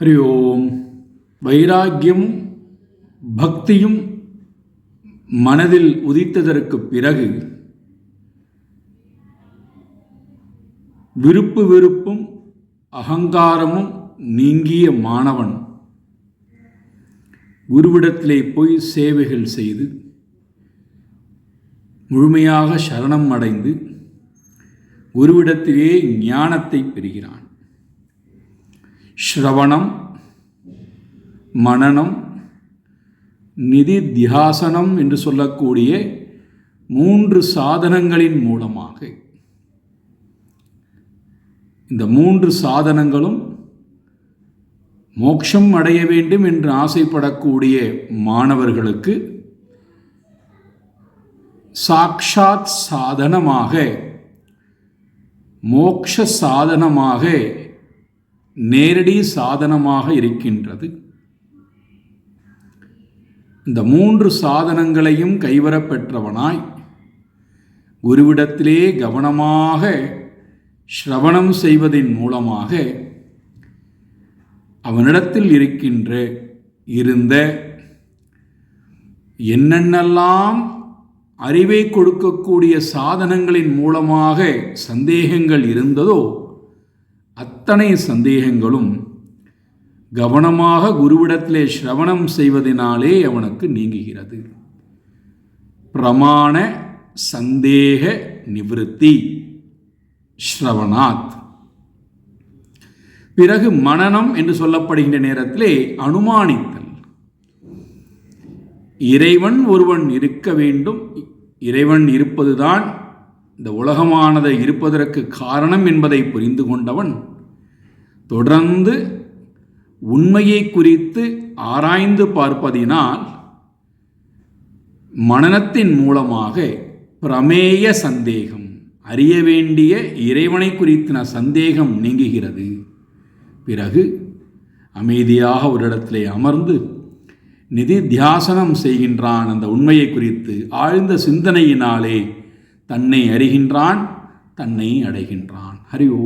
ஹரி ஓம் வைராக்கியம் பக்தியும் மனதில் உதித்ததற்கு பிறகு விருப்பு வெறுப்பும் அகங்காரமும் நீங்கிய மாணவன் குருவிடத்திலே போய் சேவைகள் செய்து முழுமையாக சரணம் அடைந்து குருவிடத்திலே ஞானத்தை பெறுகிறான். ஸ்ரவணம் மனனம் நிதித்தியாசனம் என்று சொல்லக்கூடிய மூன்று சாதனங்களின் மூலமாக. இந்த மூன்று சாதனங்களும் மோட்சம் அடைய வேண்டும் என்று ஆசைப்படக்கூடிய மாணவர்களுக்கு சாக்ஷாத் சாதனமாக மோக்ஷ சாதனமாக நேரடி சாதனமாக இருக்கின்றது. இந்த மூன்று சாதனங்களையும் கைவரப்பெற்றவனாய் குருவிடத்திலே கவனமாக ஸ்ரவணம் செய்வதின் மூலமாக அவனிடத்தில் இருக்கின்ற இருந்த என்னென்னலாம் அறிவை கொடுக்கக்கூடிய சாதனங்களின் மூலமாக சந்தேகங்கள் இருந்ததோ அத்தனை சந்தேகங்களும் கவனமாக குருவிடத்திலே சிரவணம் செய்வதனாலே அவனுக்கு நீங்குகிறது. பிரமாண சந்தேக நிவிருத்தி ஸ்ரவணாத். பிறகு மனனம் என்று சொல்லப்படுகின்ற நேரத்திலே அனுமானித்த இறைவன் ஒருவன் இருக்க வேண்டும். இறைவன் இருப்பதுதான் இந்த உலகமானதை இருப்பதற்கு காரணம் என்பதை புரிந்து கொண்டவன் தொடர்ந்து உண்மையை குறித்து ஆராய்ந்து பார்ப்பதினால் மனனத்தின் மூலமாக பிரமேய சந்தேகம் அறிய வேண்டிய இறைவனை குறித்தின சந்தேகம் நீங்குகிறது. பிறகு அமைதியாக ஒரு இடத்திலே அமர்ந்து நிதி தியாசனம் செய்கின்றான் அந்த உண்மையை குறித்து ஆழ்ந்த சிந்தனையினாலே தன்னை அறிகின்றான் தன்னை அடைகின்றான். ஹரி ஓ